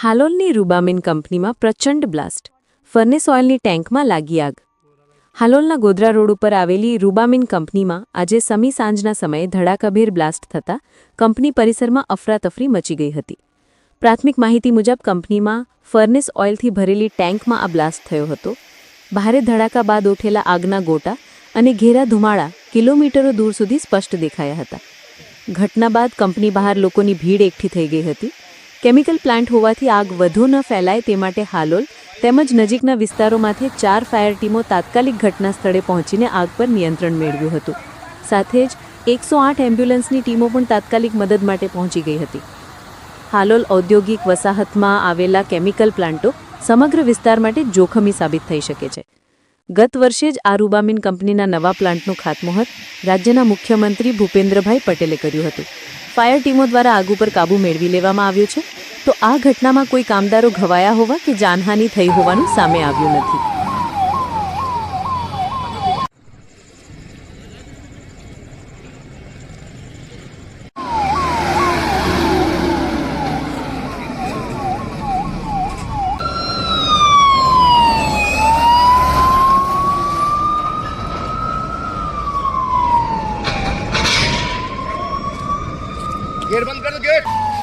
હાલોલની રૂબામિન કંપનીમાં પ્રચંડ blast. Furnace ઓઇલની ટેન્કમાં લાગી આગ. હાલોલના ગોધરા રોડ ઉપર આવેલી રૂબામિન કંપનીમાં આજે સમી સાંજના સમયે ધડાકાભેર બ્લાસ્ટ થતાં કંપની પરિસરમાં અફરાતફરી મચી ગઈ હતી. પ્રાથમિક માહિતી મુજબ કંપનીમાં ફર્નેસ ઓઇલથી ભરેલી ટેન્કમાં આ બ્લાસ્ટ થયો હતો. ભારે ધડાકા બાદ ઉઠેલા આગના ગોટા અને ઘેરા ધુમાળા કિલોમીટરો દૂર સુધી સ્પષ્ટ દેખાયા હતા. ઘટના બાદ કંપની બહાર લોકોની ભીડ એકઠી થઈ ગઈ હતી. કેમિકલ પ્લાન્ટ હોવાથી આગ વધુ ન ફેલાય તે માટે હાલોલ તેમજ નજીકના વિસ્તારોમાંથી ચાર ફાયર ટીમો તાત્કાલિક ઘટના સ્થળે પહોંચીને આગ પર નિયંત્રણ મેળવ્યું હતું. સાથે જ એકસો આઠ એમ્બ્યુલન્સની ટીમો પણ તાત્કાલિક મદદ માટે પહોંચી ગઈ હતી. હાલોલ ઔદ્યોગિક વસાહતમાં આવેલા કેમિકલ પ્લાન્ટો સમગ્ર વિસ્તાર માટે જોખમી સાબિત થઈ શકે છે. ગત વર્ષે જ આ રૂબામિન કંપનીના નવા પ્લાન્ટનું ખાતમુહૂર્ત રાજ્યના મુખ્યમંત્રી ભૂપેન્દ્રભાઈ પટેલે કર્યું હતું. ફાયર ટીમો દ્વારા આગ ઉપર કાબૂ મેળવી લેવામાં આવ્યો છે. તો આ ઘટનામાં કોઈ કામદારો ઘવાયા હોવા કે જાનહાનિ થઈ હોવાનું સામે આવ્યું નથી. ગેટ બંધ કરી ગેટ.